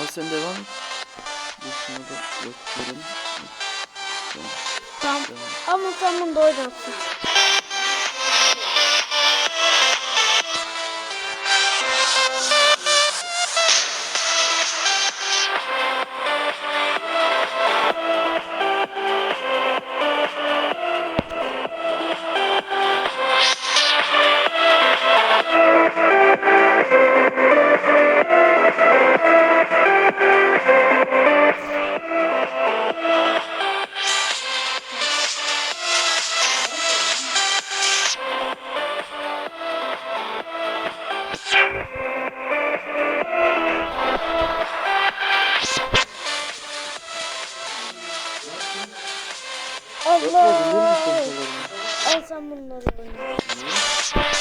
Al sen devam et. Dur şuna da bakıyorum. Tamam. Tamam. Ama sen bunu da oynatsın. Sen bunları oyna.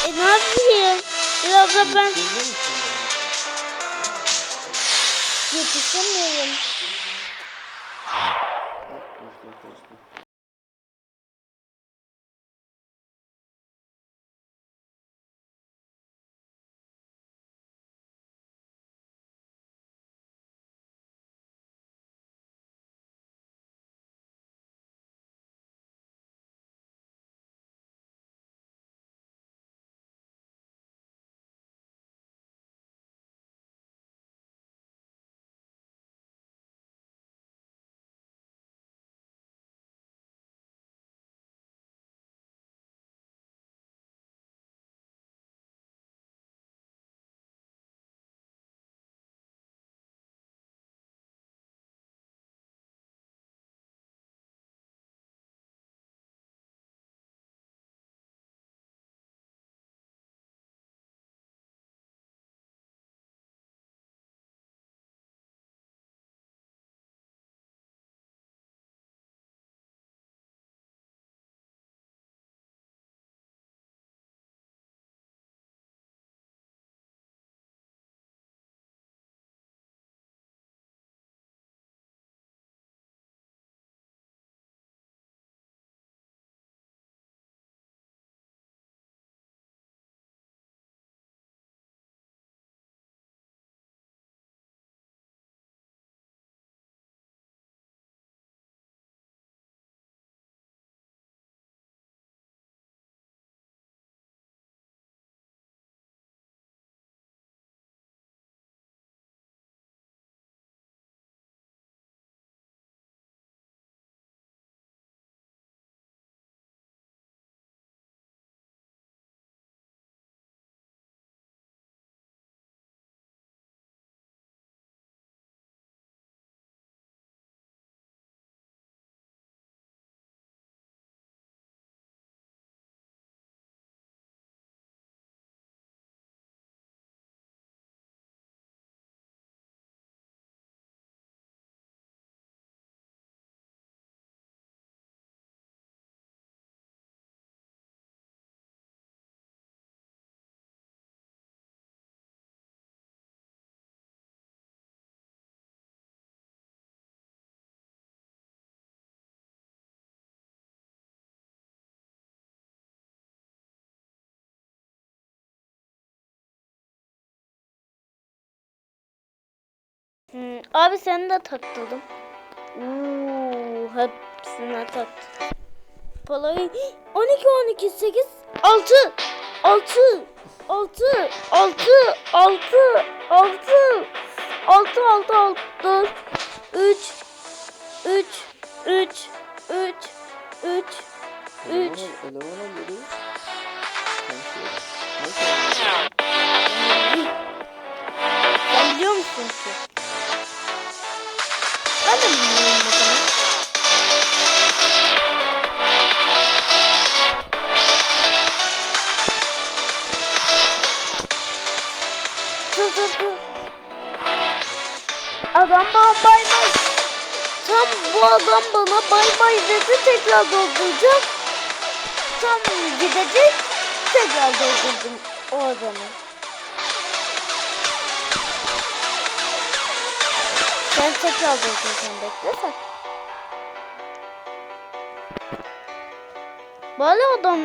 E ne yapayım? Biraz da ben yetişemiyorum. Hmm, abi seni de taktırdım. Uuu hepsine taktım. Palayı 12 12 8 6 6 6 6 6 6 6 6 6 3 3 3 3 3 3 Eleman al, eleman al dedi. Sanki. Nasıl? Sen biliyor musun ki? Adam bana bay bay. Tam bu adam bana bay bay dedi tekrar dolduracak. Tam gidecek tekrar doldurdum o adamı. Sen tekrar dolduracaksın bekle sen. Böyle adam